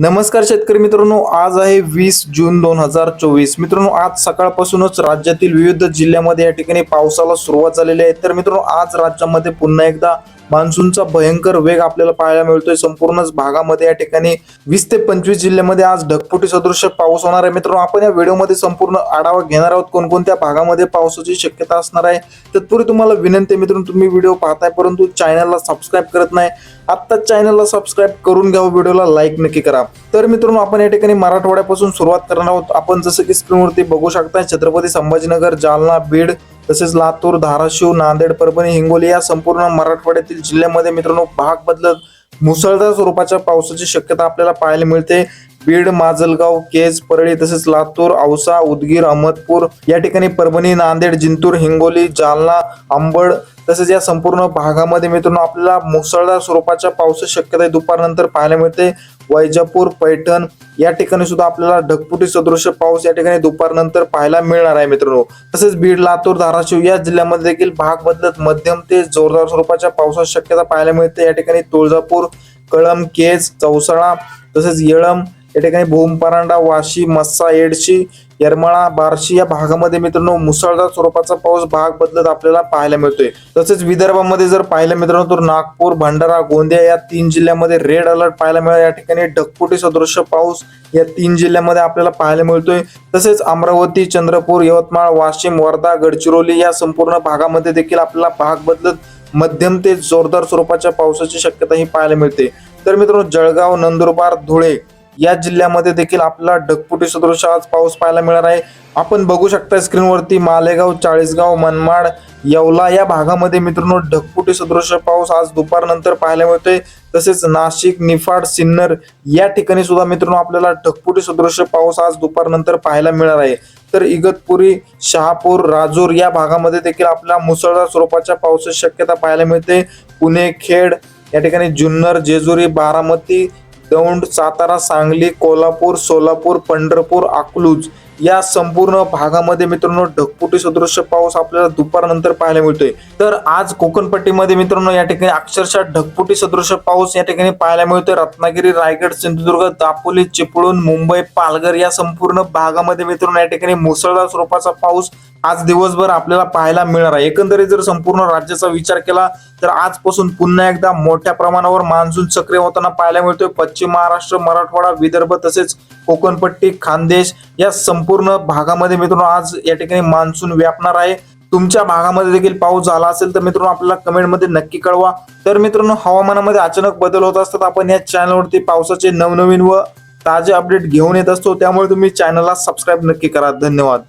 नमस्कार शेतकरी मित्रांनो आज आहे वीस जून दोन हजार चोवीस. मित्रांनो आज सकाळपासूनच राज्यातील विविध जिल्ह्यामध्ये या ठिकाणी पावसाला सुरुवात झालेली आहे. तर मित्रांनो आज राज्यामध्ये पुन्हा एकदा मान्सूनचा भयंकर वेग आपल्याला पाहायला मिळतोय. संपूर्णच भागामध्ये या ठिकाणी वीस ते पंचवीस जिल्ह्यामध्ये आज ढगफुटी सदृश पाऊस होणार आहे. मित्रांनो आपण या व्हिडिओमध्ये संपूर्ण आढावा घेणार आहोत. कोणकोणत्या भागामध्ये पावसाची शक्यता असणार आहे तत्पूर्वी तुम्हाला विनंती मित्रांनो तुम्ही व्हिडिओ पाहताय परंतु चॅनलला सबस्क्राईब करत नाही आत्ताच चॅनलला सबस्क्राईब करून घ्या व्हिडिओला लाईक नक्की करा. तर मित्रांनो आपण या ठिकाणी मराठवाड्यापासून सुरुवात करणार आहोत. आपण जसं की स्क्रीनवरती बघू शकता छत्रपती संभाजीनगर जालना बीड तसेच लातूर धाराशिव नांदेड परभणी हिंगोली या संपूर्ण मराठवाड्यातील जिल्ह्यामध्ये मित्रांनो भाग बदलत मुसळधार स्वरूपाच्या पावसाची शक्यता आपल्याला पाहायला मिळते. बीड माजलगाव केज परळी तसेच लातूर औसा उदगीर अहमदपूर या ठिकाणी परभणी नांदेड जिंतूर हिंगोली जालना अंबड तसेच या संपूर्ण भागामध्ये मित्रांनो आपल्याला मुसळधार स्वरूपाच्या पावसाची शक्यता आहे. दुपारनंतर पाहायला मिळते. वैजापूर पैठण या ठिकाणी सुद्धा आपल्याला ढगपुटी सदृश पाऊस या ठिकाणी दुपारनंतर पाहायला मिळणार आहे मित्रांनो. तसेच बीड लातूर धाराशिव या जिल्ह्यामध्ये देखील भाग बदलत मध्यम ते जोरदार स्वरूपाच्या पावसाची शक्यता पाहायला मिळते. या ठिकाणी तुळजापूर कळम केज चौसाळा तसेच येळम या ठिकाणी भूमपरांडा वाशी मस्सा एडशी येरमाळा बार्शी या भागामध्ये मित्रांनो मुसळधार स्वरूपाचा पाऊस भाग बदलत आपल्याला पाहायला मिळतोय. तसेच विदर्भामध्ये जर पाहिलं मित्रांनो तर नागपूर भंडारा गोंदिया या तीन जिल्ह्यामध्ये रेड अलर्ट पाहायला मिळाला. या ठिकाणी ढगफुटी सदृश पाऊस या तीन जिल्ह्यामध्ये आपल्याला पाहायला मिळतोय. तसेच अमरावती चंद्रपूर यवतमाळ वाशिम वर्धा गडचिरोली या संपूर्ण भागामध्ये देखील आपल्याला भाग बदलत मध्यम ते जोरदार स्वरूपाच्या पावसाची शक्यता ही पाहायला मिळते. तर मित्रांनो जळगाव नंदुरबार धुळे या जिल्ह्यामध्ये देखील आपला ढगपुटी सदृश आज पाऊस पाहायला मिळणार आहे. आपण बघू शकता स्क्रीनवरती मालेगाव चाळीसगाव मनमाड येवला या भागामध्ये मित्रांनो ढगपुटी सदृश पाऊस आज दुपारनंतर पाहायला मिळतोय. तसेच नाशिक निफाड सिन्नर या ठिकाणी सुद्धा मित्रांनो आपल्याला ढगपुटी सदृश पाऊस आज दुपारनंतर पाहायला मिळणार आहे. तर इगतपुरी शहापूर राजूर या भागामध्ये देखील आपल्याला मुसळधार स्वरूपाच्या पावसाची शक्यता पाहायला मिळते. पुणे खेड या ठिकाणी जुन्नर जेजुरी बारामती दौंड सातारा सांगली कोल्हापूर सोलापूर पंढरपूर अकलूज या संपूर्ण भागामध्ये मित्रांनो ढगपुटी सदृश्य पाऊस आपल्याला दुपारनंतर पाहायला मिळतोय. तर आज कोकणपट्टीमध्ये मित्रांनो या ठिकाणी अक्षरशः ढगपुटी सदृश पाऊस या ठिकाणी पाहायला मिळतोय. रत्नागिरी रायगड सिंधुदुर्ग दापोली चिपळूण मुंबई पालघर या संपूर्ण भागामध्ये मित्रांनो या ठिकाणी मुसळधार स्वरूपाचा पाऊस आज दिवसभर आपल्याला पाहायला मिळणार आहे. एकंदरीत जर संपूर्ण राज्याचा विचार केला तर आजपासून पुन्हा एकदा मोठ्या प्रमाणावर मान्सून सक्रिय होताना पाहायला मिळतोय. पश्चिम महाराष्ट्र मराठवाडा विदर्भ तसेच कोकणपट्टी खानदेश या संपूर्ण भागामध्ये मित्रांनो आज या ठिकाणी मान्सून व्यापणार आहे. तुमच्या भागामध्ये देखील पाऊस झाला असेल तर मित्रांनो आपल्याला कमेंटमध्ये नक्की कळवा. तर मित्रांनो हवामानामध्ये अचानक बदल होत असतात. आपण या चॅनलवरती पावसाचे नवनवीन व ताजे अपडेट घेऊन येत असतो. त्यामुळे तुम्ही चॅनलला सबस्क्राईब नक्की करा. धन्यवाद.